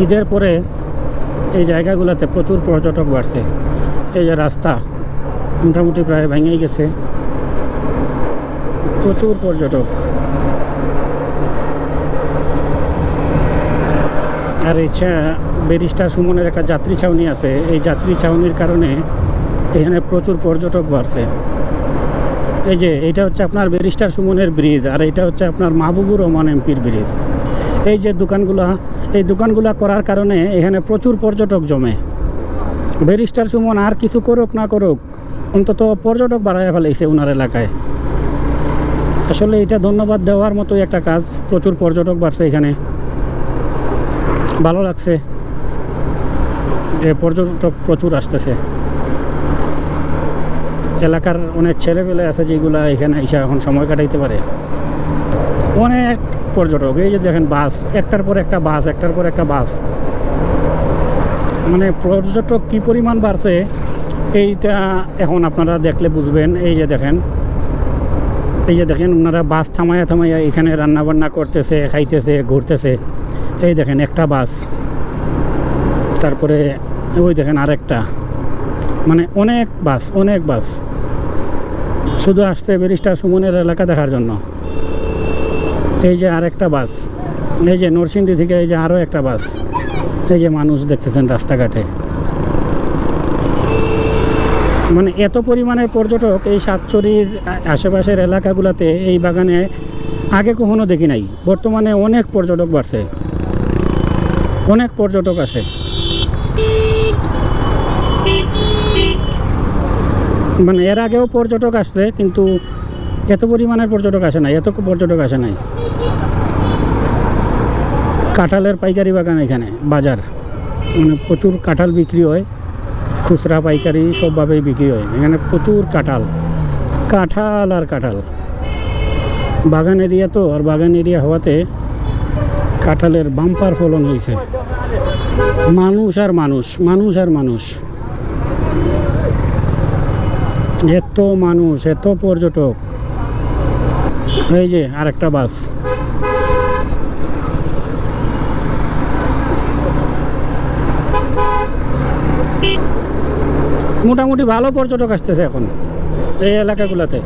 ঈদের পরে এই জায়গাগুলোতে প্রচুর পর্যটক বাড়ছে। এই যে রাস্তা মোটামুটি প্রায় ভেঙেই গেছে। প্রচুর পর্যটক। আর এই ব্যারিস্টার সুমনের একটা যাত্রী ছাউনি আছে। এই যাত্রী ছাউনির কারণে এখানে প্রচুর পর্যটক বাড়ছে। এই যে এটা হচ্ছে আপনার ব্যারিস্টার সুমনের ব্রিজ, আর এটা হচ্ছে আপনার মাহবুবুর রহমান এমপির ব্রিজ। এই যে দোকানগুলা, এই দোকানগুলা করার কারণে এখানে প্রচুর পর্যটক জমে। ব্যারিস্টার সুমন, আর কিছু করুক না করুক, অন্তত পর্যটক বাড়ায় ফেলাইছে ওনার এলাকায়। আসলে এটা ধন্যবাদ দেওয়ার মতোই একটা কাজ, প্রচুর পর্যটক বাড়ছে এখানে। ভালো লাগছে যে পর্যটক প্রচুর আসতেছে। এলাকার অনেক ছেলেপেলে আছে যেগুলা এখানে এসে এখন সময় কাটাইতে পারে। অনেক পর্যটক, এই যে দেখেন বাস, একটার পর একটা বাস, একটার পর একটা বাস। মানে পর্যটক কি পরিমাণ বাড়ছে, এইটা এখন আপনারা দেখলে বুঝবেন। এই যে দেখেন, এই যে দেখেন, ওনারা বাস থামাইয়া থামাইয়া এখানে রান্না বান্না করতেছে, খাইতেছে, ঘুরতেছে। এই দেখেন, একটা বাস। তারপরে ওই দেখেন আরেকটা। মানে অনেক বাস অনেক বাস। শুধু আসছে ব্যারিস্টার সুমনের এলাকা দেখার জন্য। এই যে আরেকটা বাস, এই যে নরসিংদী থেকে এই যে আরও একটা বাস, এই যে মানুষ দেখতেছেন রাস্তাঘাটে। মানে এত পরিমাণের পর্যটক এই সাতচুরির আশেপাশের এলাকাগুলোতে এই বাগানে আগে কখনো দেখি নাই। বর্তমানে অনেক পর্যটক বাড়ছে। অনেক পর্যটক আসে। মানে এর আগেও পর্যটক আসছে, কিন্তু এত পরিমাণের পর্যটক আসে নাই, এত পর্যটক আসে নাই। কাঁঠালের পাইকারি বাগান এখানে, বাজার। মানে প্রচুর কাঁঠাল বিক্রি হয়, খুচরা পাইকারি সবভাবেই বিক্রি হয়। এখানে প্রচুর কাঁঠাল কাঁঠাল আর কাঁঠাল। বাগান এরিয়া তো, আর বাগান এরিয়া হওয়াতে কাঁঠালের বাম্পার ফলন হয়েছে। মানুষ আর মানুষ মানুষ আর মানুষ। এত মানুষ, এত পর্যটক। এই যে আর একটা বাস। মোটামুটি ভালো পর্যটক আসতেছে এখন এই এলাকাগুলোতে।